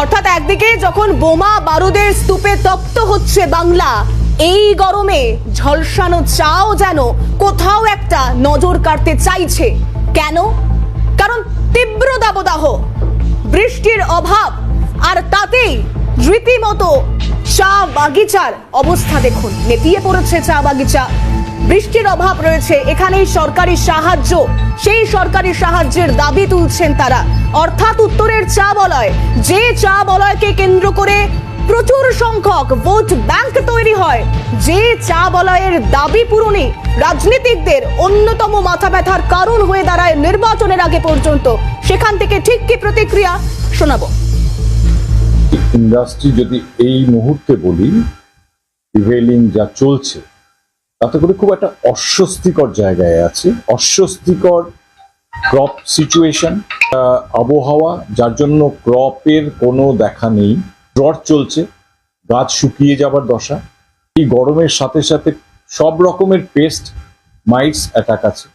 অর্থাৎ একদিকে যখন বোমা বারুদের স্তূপে তপ্ত হচ্ছে বাংলা, এই গরমে ঝলসানো চাও যেন কোথাও একটা নজর কাটতে চাইছে। কেন? কারণ তীব্র দাবদাহ, বৃষ্টির অভাব, আর তাতেই রীতিমতো চা বাগিচার অবস্থা দেখুন। নেতিয়ে পড়েছে চা বাগিচা। বৃষ্টির অভাব রয়েছে। এখানেই সরকারি সাহায্য। সেই সরকারি সাহায্যের দাবি তুলছেন তারা। অর্থাৎ উত্তরের চা বলয় যে চা বলয়কে কেন্দ্র করে প্রচুর সংখ্যক ভোট ব্যাংক তৈরি হয়, যে চা বলয়ের দাবি পূরণে রাজনীতিকদের অন্যতম মাথা ব্যথার কারণ হয়ে দাঁড়ায় নির্বাচনের আগে পর্যন্ত। সেখান থেকে ঠিক কি প্রতিক্রিয়া, শোনাবো। ইন্ডাস্ট্রি যদি এই মুহূর্তে বলি প্রিভেলিং যা চলছে তাতে করে খুব একটা অস্বস্তিকর জায়গায় আছে। অস্বস্তিকর ক্রপ সিচুয়েশন আবহাওয়া, যার জন্য ক্রপের কোনো দেখা নেই। ড্রট চলছে, গাছ শুকিয়ে যাবার দশা। এই গরমের সাথে সাথে সব রকমের পেস্ট মাইটস অ্যাটাক আছে।